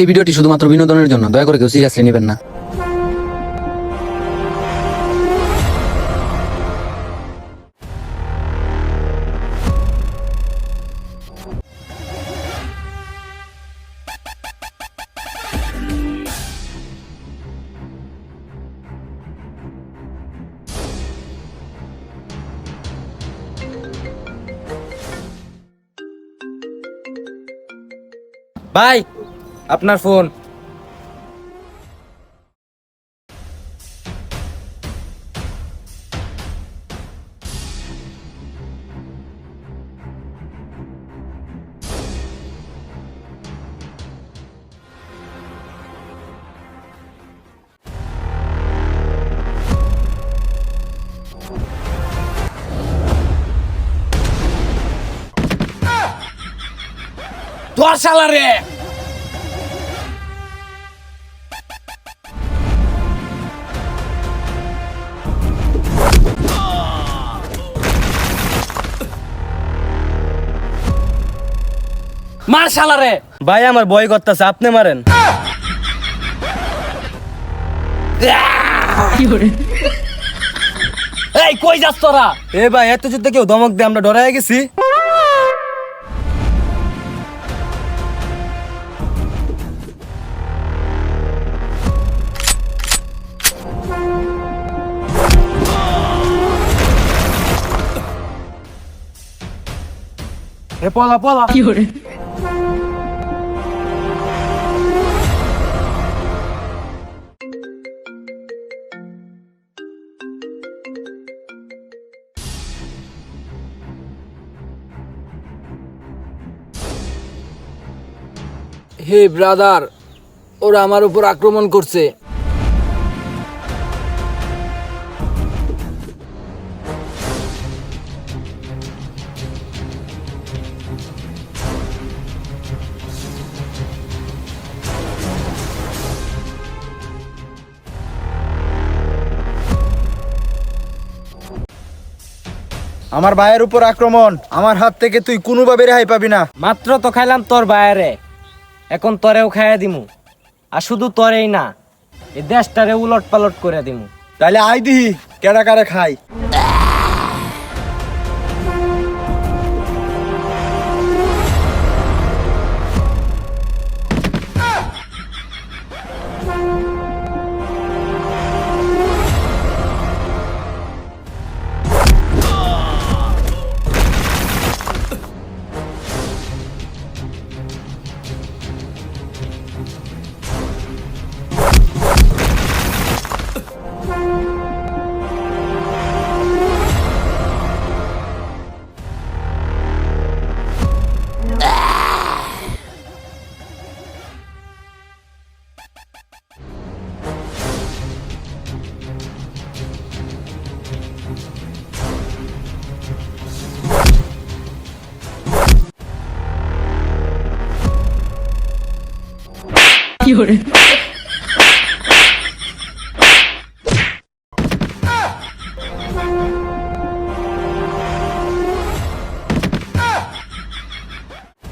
এই ভিডিওটি শুধুমাত্র বিনোদনের জন্য দয়া করে কেউ সিরিয়াসলি নেবেন না। ভাই আপনার ফোন তোর শালা মার শালা ভাই আমার বই করতেছে আপনি মারেন। এই কই যাস তোরা? এ ভাই এত যুদ্ধে কেউ ধমক দে আমরা ডরাই গেছি। এ পলা পলা হে ব্রাদার ওরা আমার উপর আক্রমণ করছে। আমার ভাইয়ের উপর আক্রমণ আমার হাত থেকে তুই কোনোভাবে রেহাই পাবি না। মাত্র তো খাইলাম তোর বাইরে এখন তরেও খাইয়া দিমু। আর শুধু তরেই না, এই দেশটারে উলট পালট করে দিমু। তাহলে আই দিহি, কেডা কারে খাই।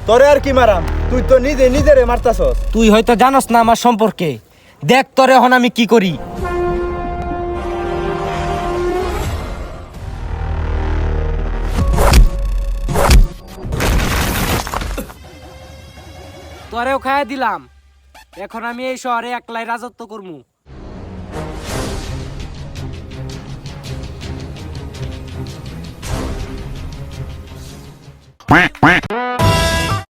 তোরে আর কি মারাম? তুই তো নিজে নিজেরে মারতাছস। তুই হয়তো জানোস না আমার সম্পর্কে। দেখ তোরে এখন আমি কি করি। তোরেও খাইয়া দিলাম। এখন আমি এই শহরে একলাই রাজত্ব করব। Quack quack.